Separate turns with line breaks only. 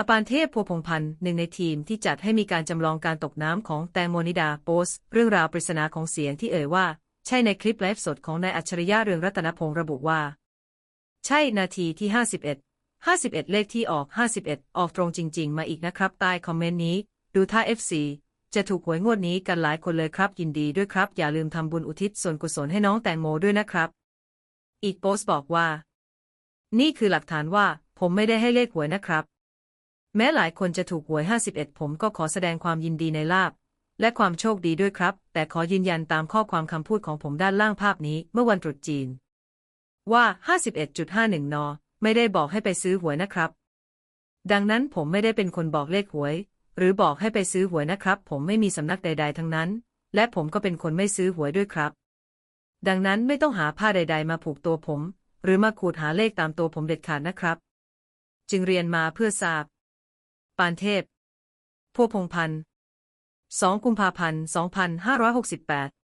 อปานเทพพัวพงพันธ์หนึ่งในทีมที่จัดให้มีการจำลองการตกน้ำของแตงโมนิดาโพสเรื่องราวปริศนาของเสียงที่เอ่ยว่า ใช่ในคลิปไลฟ์สดของนายอัจฉริยะเรืองรัตนพงศ์ระบุว่า ใช่นาทีที่ 51 51 เลขที่ออก 51 ออกตรงจริง ๆ มาอีกนะครับ ใต้คอมเมนต์นี้ ดูท่า FC จะถูกหวยงวดนี้กันหลายคนเลยครับ ยินดีด้วยครับ อย่าลืมทำบุญอุทิศส่วนกุศลให้น้องแตงโมด้วยนะครับ อีกโพสต์บอกว่า นี่คือหลักฐานว่า ผมไม่ได้ให้เลขหวยนะครับ แม้หลายคนจะถูกหวย 51 ผมก็ขอแสดงความยินดีในลาบ และความโชคดีด้วยครับ แต่ขอยืนยันตามข้อความคำพูดของผมด้านล่างภาพนี้เมื่อวันตรุษจีน ว่า 51.51 น ไม่ได้บอกให้ไปซื้อหวยนะครับ ดังนั้นผมไม่ได้เป็นคนบอกเลขหวย หรือบอกให้ไปซื้อหวยนะครับ ผมไม่มีสำนักใด ๆ ทั้งนั้น และผมก็เป็นคนไม่ซื้อหวยด้วยครับ ดังนั้นไม่ต้องหาผ้าใด ๆ มาผูกตัวผม หรือมาขูดหาเลขตามตัวผมเด็ดขาดนะครับ จึงเรียนมาเพื่อทราบ ปานเทพ พวพงพันธ์2กุมภาพันธ์ 2568